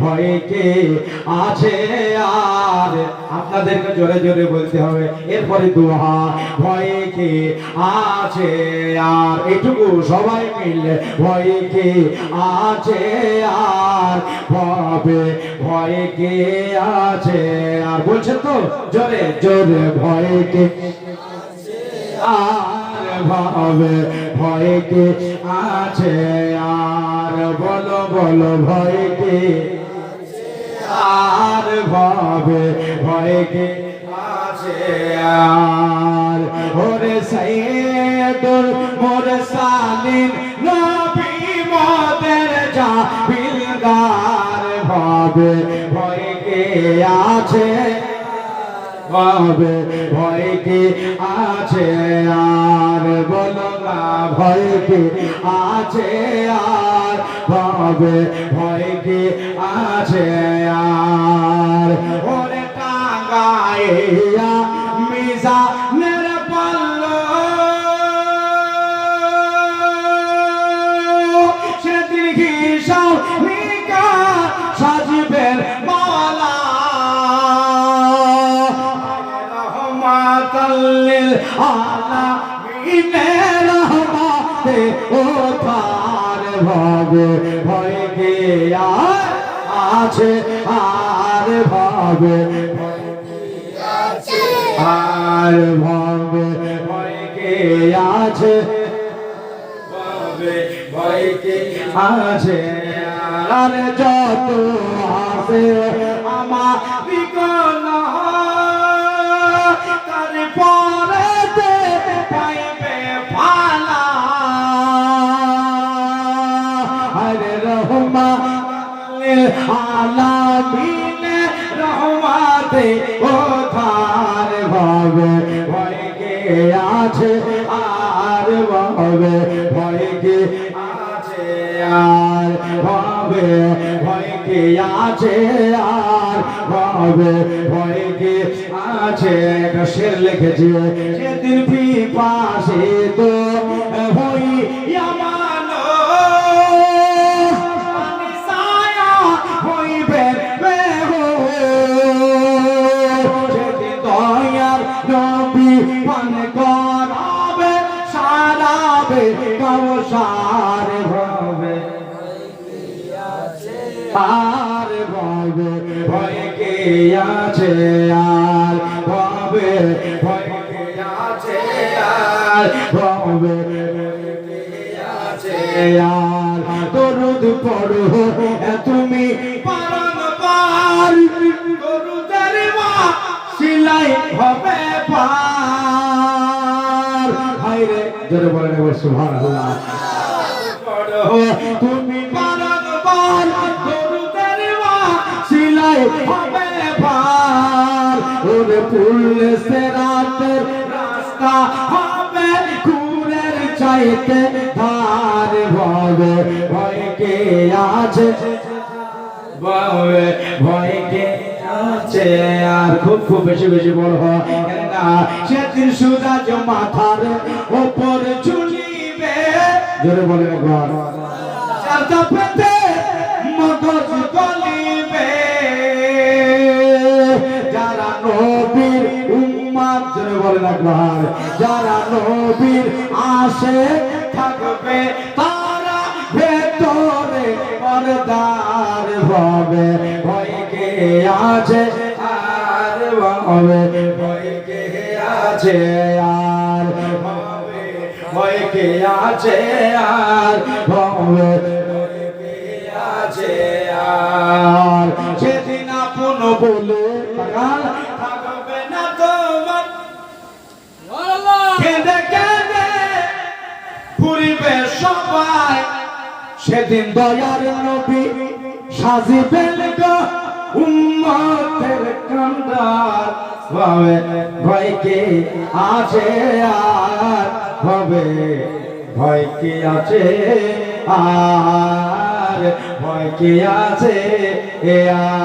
ভয়ে কে আছে আর? আপনাদেরকে জোরে জোরে বলতে হবে। এরপরে দুহা ভয়ে আছে আর? এটুকু সবাই মিলে ভয়ে আছে আর? ভবে ভয়ে আছে আর? বলছেন তো, জোরে জোরে ভয়ে কে আর? ভাবে ভয় কে আছে বলো বলো ভয় কে আর ভাবে ভয় কে আছে আর। ওরে সাইদুল মুরসালিন নবী মদের যা বিলগার ভাবে ভয় কে আছে ভাবে ভয় কি আছে আর। বলো না ভয় কি আছে আর। ভাবে ভয় কি আছে আর? ওরে টাঙ্গাইয়া মিজা রহমাতাল্লিল আলামিনে রহমাতে ও ভাবে ভয় কে আছে আর ভাবে আর ভাবে ভয় কে আছে, ভয় আছে। আর যত আছে, আমার হরে রহমা আলামিনে রহমাতে ও তার ভাবে ভয় কে আছে আর আর আর আছে। লিখেছি, সেদিন পাশে তো আছে আর ভাবে ভয় আছে আর দরুদ পড়ো তুমি পারন সিলাই হবে পার। হায়রে, জোরে বলেন সুবহানাল্লাহ। তুমি পার ওরে পুরলে সে রাতের রাস্তা হবে কুরের চাইতে ধার ভাবে ভয় কে আছে? ভয় ভয় কে আছে? আর খুব খুব বেশি বেশি বড় হয়। সেদিন সুরাজ মাথার ওপর ঝুলিবে, জোরে বলে একবার। চারটা পেতে জোরে বলে একবার যারা নবীর আসে থাকবে, তারা ভেতরে পর্দার ভাবে ভয় কে আছে আর ভাবে? ভয় কে আছে আর ভাবে? ভয় কে আছে আর কেঁদে সবাই। সেদিন দয়ার নবী সাজিবেন গো উম্মতের কান্দার। ভাবে ভয় কে আছে আর? ভাবে ভয় কে আছে আর? ভয় কে আছে এ আর?